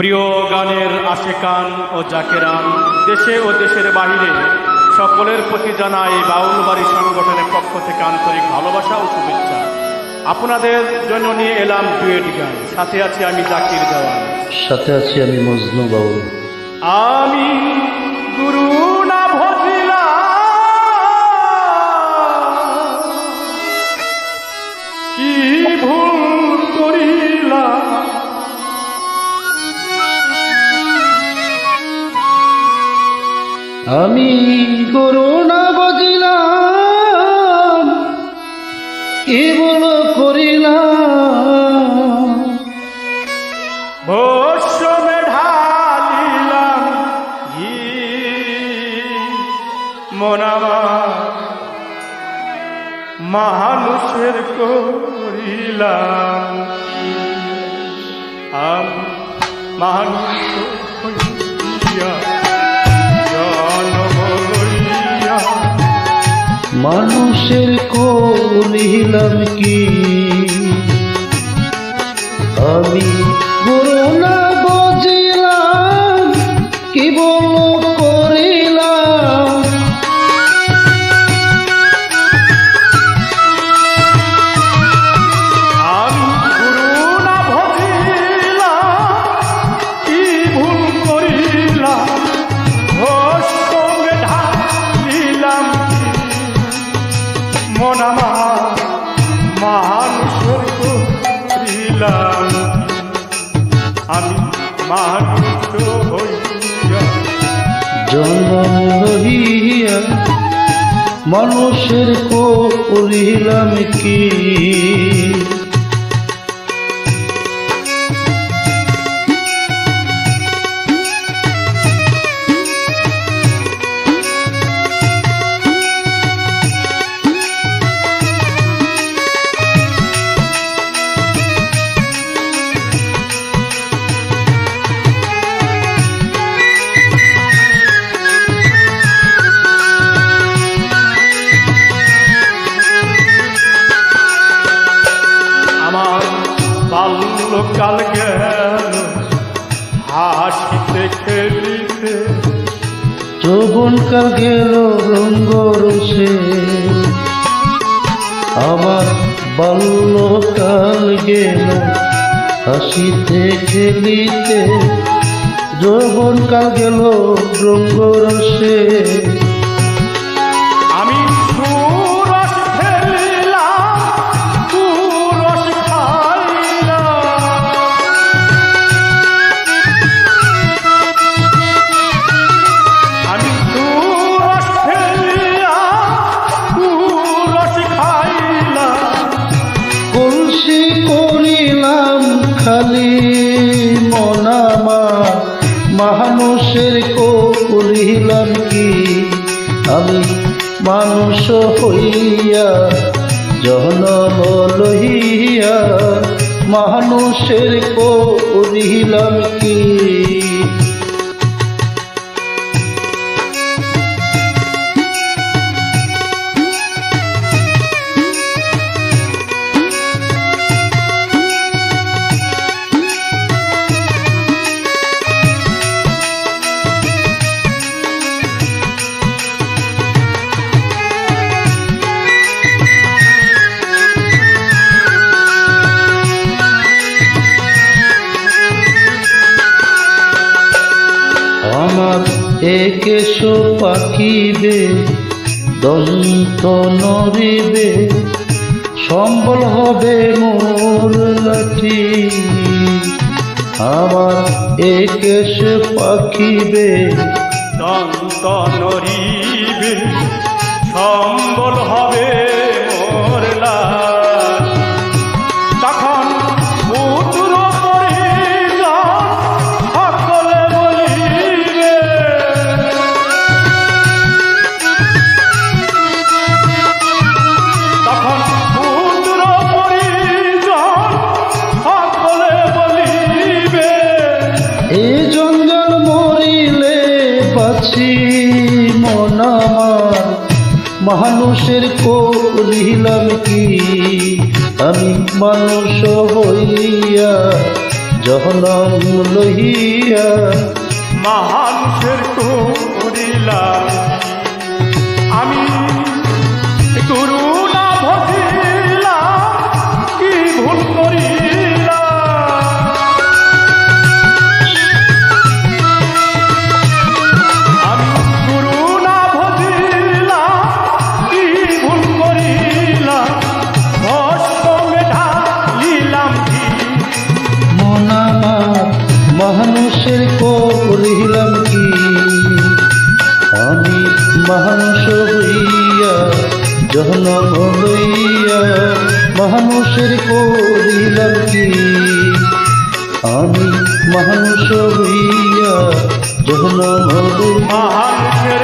প্রিয় গানের আশেকান ও জাকেরান দেশে ও দেশের বাহিরে সকলের প্রতি জানাই বাউল বাড়ি সংগঠনের পক্ষ থেকে আন্তরিক ভালোবাসা ও শুভেচ্ছা। আপনাদের জন্য নিয়ে এলাম ডুয়েট গান। সাথে আছি আমি জাকির দেওয়ান। সাথে আছি আমি মজনু বাউল। আমি গুরু আমি করুণা বজিলাম কি বল করিলাম। মানুষের করিলাম। আমি মানুষ মানুষের করিলাম কি? আমি করুণা মানুষ হইয়া। জন্ম রহিয়া মানুষের করিলাম কি? যৌবনকাল গেল রঙ্গ রসে। আমার বাল্যকাল গেল হাসিতে খেলিতে যৌবনকাল গেল রঙ্গ রসে। করিলাম কি আমি মানুষ হইয়া জনম মানুষের করিলাম কি একেশ পাখিবে দন্ত নরিবে সম্বল হবে মোর লাঠি। আমার একেশ পাখিবে দন্ত নরিবে সম্বল হবে আছি মন আমার। মানুষের করিলাম কি? আমি মানুষ হইয়া জহনম লহিয়া মানুষের করিলাম আমি গুরু জহনম লইয়া মানুষের করিলাম কি আমি মানুষ হইয়া জহনম লইয়া মানুষের